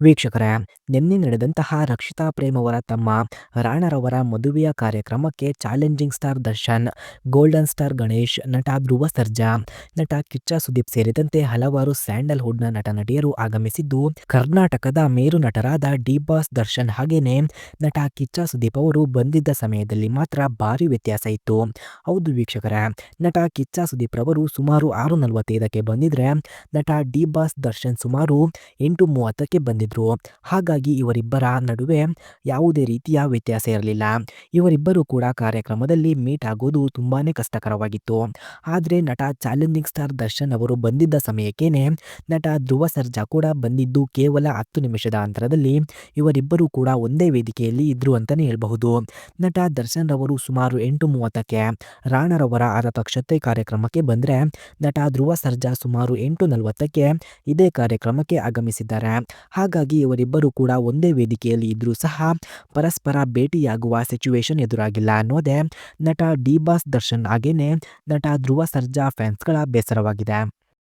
ವೀಕ್ಷಕರೇ, ನಿನ್ನೆ ನಡೆದಂತಹ ರಕ್ಷಿತಾ ಪ್ರೇಮವರ ತಮ್ಮ ರಾಣರವರ ಮದುವೆಯ ಕಾರ್ಯಕ್ರಮಕ್ಕೆ challenging star Darshan, golden star Ganesh, ನಟ ಧ್ರುವ ಸರ್ಜಾ, ನಟ ಕಿಚ್ಚ ಸುದೀಪ್ ಸೇರಿದಂತೆ ಹಲವಾರು ಸ್ಯಾಂಡಲ್ವುಡ್ನ ನಟ ನಟಿಯರು ಆಗಮಿಸಿದ್ದು, ಕರ್ನಾಟಕದ ಮೇರು ನಟರಾದ ಡಿ ಬಾಸ್ ದರ್ಶನ್ ಹಾಗೇನೆ ನಟ ಕಿಚ್ಚ ಸುದೀಪ್ ಅವರು ಬಂದಿದ್ದ ಸಮಯದಲ್ಲಿ ಮಾತ್ರ ಭಾರಿ ವ್ಯತ್ಯಾಸ ಇತ್ತು. ಹೌದು ವೀಕ್ಷಕರೇ, ನಟ ಕಿಚ್ಚ ಸುದೀಪ್ ರವರು ಸುಮಾರು ಆರು ನಲವತ್ತೈದಕ್ಕೆ ಬಂದಿದ್ರೆ, ನಟ ಡಿ ಬಾಸ್ ದರ್ಶನ್ ಸುಮಾರು ಎಂಟು ಮೂವತ್ತಕ್ಕೆ ಬಂದಿದ್ರು ಹಾಗಾಗಿ ಇವರಿಬ್ಬರ ನಡುವೆ ಯಾವುದೇ ರೀತಿಯ ವ್ಯತ್ಯಾಸ ಇರಲಿಲ್ಲ. ಇವರಿಬ್ಬರು ಕೂಡ ಕಾರ್ಯಕ್ರಮದಲ್ಲಿ ಮೀಟ್ ಆಗೋದು ತುಂಬಾ ಕಷ್ಟಕರವಾಗಿತ್ತು. ಆದರೆ ನಟ ಚಾಲೆಂಜಿಂಗ್ ಸ್ಟಾರ್ ದರ್ಶನ್ ಅವರು ಬಂದಿದ್ದ ಸಮಯಕ್ಕೇನೆ ನಟ ಧ್ರುವ ಸರ್ಜಾ ಕೂಡ ಬಂದಿದ್ದು ಕೇವಲ ಹತ್ತು ನಿಮಿಷದ ಅಂತರದಲ್ಲಿ ಇವರಿಬ್ಬರು ಕೂಡ ಒಂದೇ ವೇದಿಕೆಯಲ್ಲಿ ಇದ್ರು ಅಂತಲೇ ಹೇಳಬಹುದು. ನಟ ದರ್ಶನ್ ರವರು ಸುಮಾರು ಎಂಟು ಮೂವತ್ತಕ್ಕೆ ರಾಣರವರ ಆರತಕ್ಷತೆ ಕಾರ್ಯಕ್ರಮಕ್ಕೆ ಬಂದರೆ ನಟ ಧ್ರುವ ಸರ್ಜಾ ಸುಮಾರು ಎಂಟು ನಲವತ್ತಕ್ಕೆ ಇದೇ ಕಾರ್ಯಕ್ರಮಕ್ಕೆ ಆಗಮಿಸಿದ್ದಾರೆ. ಹಾಗಾಗಿ ಇವರಿಬ್ಬರು ಕೂಡ ಒಂದೇ ವೇದಿಕೆಯಲ್ಲಿ ಇದ್ದರೂ ಸಹ ಪರಸ್ಪರ ಭೇಟಿಯಾಗುವ ಸಿಚುವೇಶನ್ ಎದುರಾಗಿಲ್ಲ ಅನ್ನೋದೇ ನಟ ಡಿ ಬಾಸ್ ದರ್ಶನ್ ಹಾಗೇನೆ ನಟ ಧ್ರುವ ಸರ್ಜಾ ಫ್ಯಾನ್ಸ್ಗಳ ಬೇಸರವಾಗಿದೆ.